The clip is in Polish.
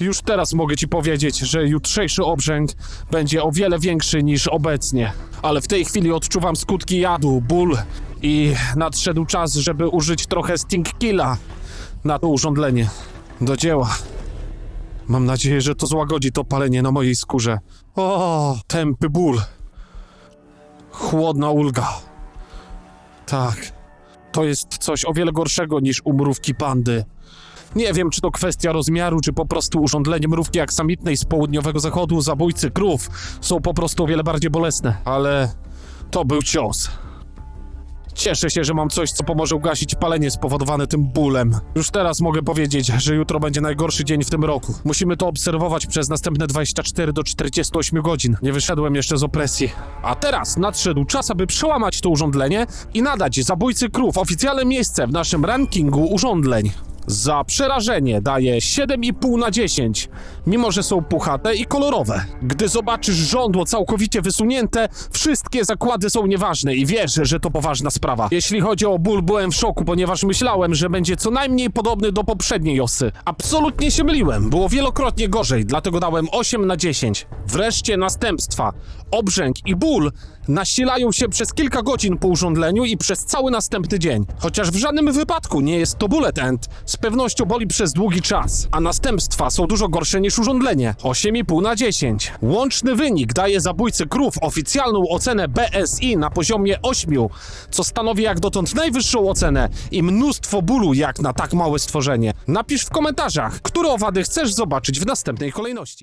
Już teraz mogę ci powiedzieć, że jutrzejszy obrzęk będzie o wiele większy niż obecnie. Ale w tej chwili odczuwam skutki jadu, ból i nadszedł czas, żeby użyć trochę Sting Killa na to urządlenie. Do dzieła. Mam nadzieję, że to złagodzi to palenie na mojej skórze. O, tępy ból. Chłodna ulga. Tak. To jest coś o wiele gorszego niż u mrówki pandy. Nie wiem, czy to kwestia rozmiaru, czy po prostu urządlenie mrówki aksamitnej z południowego zachodu, zabójcy krów, są po prostu o wiele bardziej bolesne, ale to był cios. Cieszę się, że mam coś, co pomoże ugasić palenie spowodowane tym bólem. Już teraz mogę powiedzieć, że jutro będzie najgorszy dzień w tym roku. Musimy to obserwować przez następne 24 do 48 godzin. Nie wyszedłem jeszcze z opresji. A teraz nadszedł czas, aby przełamać to urządlenie i nadać zabójcy krów oficjalne miejsce w naszym rankingu urządleń. Za przerażenie daję 7,5 na 10, mimo że są puchate i kolorowe. Gdy zobaczysz żądło całkowicie wysunięte, wszystkie zakłady są nieważne i wiesz, że to poważna sprawa. Jeśli chodzi o ból, byłem w szoku, ponieważ myślałem, że będzie co najmniej podobny do poprzedniej osy. Absolutnie się myliłem, było wielokrotnie gorzej, dlatego dałem 8 na 10. Wreszcie następstwa. Obrzęk i ból nasilają się przez kilka godzin po urządleniu i przez cały następny dzień. Chociaż w żadnym wypadku nie jest to bullet end, z pewnością boli przez długi czas, a następstwa są dużo gorsze niż urządlenie. 8,5 na 10. Łączny wynik daje zabójcy krów oficjalną ocenę BSI na poziomie 8, co stanowi jak dotąd najwyższą ocenę i mnóstwo bólu jak na tak małe stworzenie. Napisz w komentarzach, które owady chcesz zobaczyć w następnej kolejności.